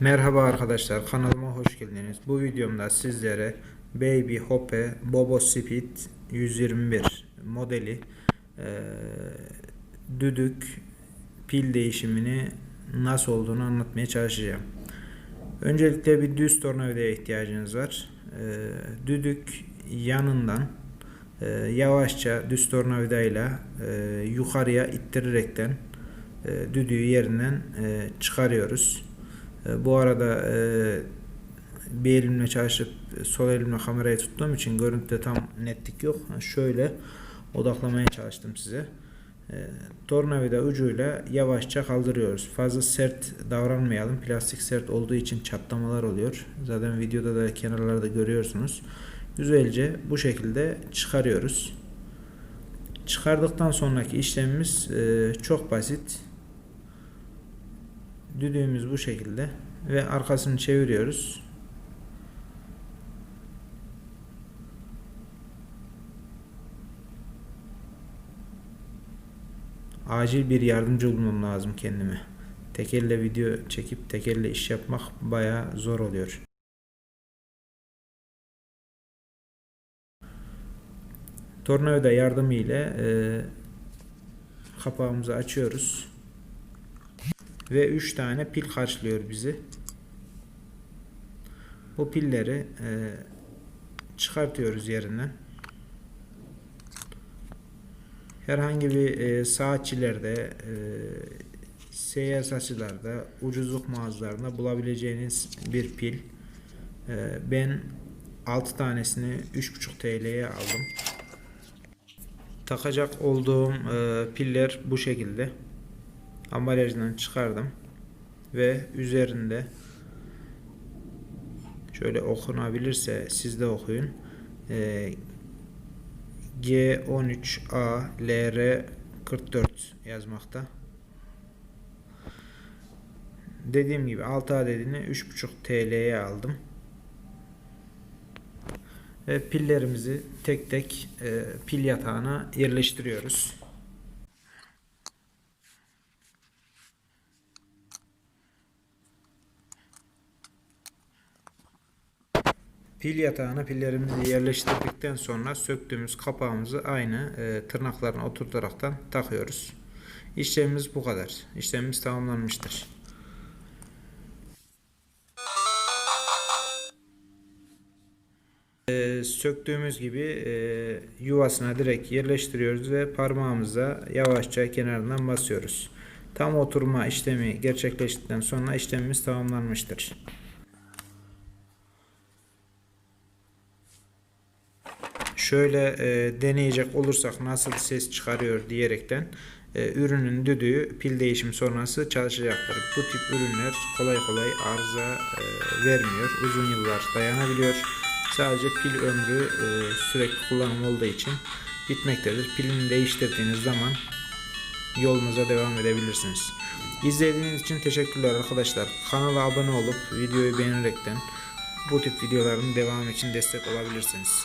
Merhaba arkadaşlar kanalıma hoş geldiniz. Bu videomda sizlere Baby Hoppe Bobo Speed 121 modeli eee, düdük pil değişimini nasıl olduğunu anlatmaya çalışacağım. Öncelikle bir düz tornavidaya ihtiyacınız var. Eee, düdük yanından eee, yavaşça düz tornavidayla eee, yukarıya ittirerekten eee, düdüğü yerinden eee, çıkarıyoruz. E, Bu arada e, bir elimle çalışıp e, sol elimle kamerayı tuttuğum için görüntüde tam netlik yok. Şöyle odaklamaya çalıştım size. Tornavida ucuyla yavaşça kaldırıyoruz. Fazla sert davranmayalım. Plastik sert olduğu için çatlamalar oluyor. Zaten videoda da kenarlarda görüyorsunuz. Güzelce bu şekilde çıkarıyoruz. Çıkardıktan sonraki işlemimiz çok basit. Düdüğümüz bu şekilde ve arkasını çeviriyoruz. Acil bir yardımcı bulmam lazım kendime. Tek elle video çekip tek elle iş yapmak bayağı zor oluyor. Tornavida yardımı ile e, kapağımızı açıyoruz ve 3 tane pil karşılıyor bizi. Bu pilleri e, çıkartıyoruz yerinden. Herhangi bir e, saatçilerde, e, seyyar saçılarda, ucuzluk mağazalarında bulabileceğiniz bir pil. E, ben 6 tanesini 3,5 TL'ye aldım. Takacak olduğum e, piller bu şekilde ambalajdan çıkardım ve üzerinde şöyle okunabilirse siz de okuyun. Ee, G13A LR 44 yazmakta. Dediğim gibi 6 adedini 3.5 TL'ye aldım. Ve pillerimizi tek tek e, pil yatağına yerleştiriyoruz. Pil yatağına pillerimizi yerleştirdikten sonra söktüğümüz kapağımızı aynı e, tırnaklarına oturtaraktan takıyoruz. İşlemimiz bu kadar. İşlemimiz tamamlanmıştır. E, söktüğümüz gibi e, yuvasına direkt yerleştiriyoruz ve parmağımıza yavaşça kenarından basıyoruz. Tam oturma işlemi gerçekleştikten sonra işlemimiz tamamlanmıştır. Şöyle e, deneyecek olursak nasıl ses çıkarıyor diyerekten e, ürünün düdüğü pil değişim sonrası çalışacaktır. Bu tip ürünler kolay kolay arıza e, vermiyor. Uzun yıllar dayanabiliyor. Sadece pil ömrü e, sürekli kullanım olduğu için bitmektedir. Pilini değiştirdiğiniz zaman yolunuza devam edebilirsiniz. İzlediğiniz için teşekkürler arkadaşlar. Kanala abone olup videoyu beğenerekten bu tip videoların devamı için destek olabilirsiniz.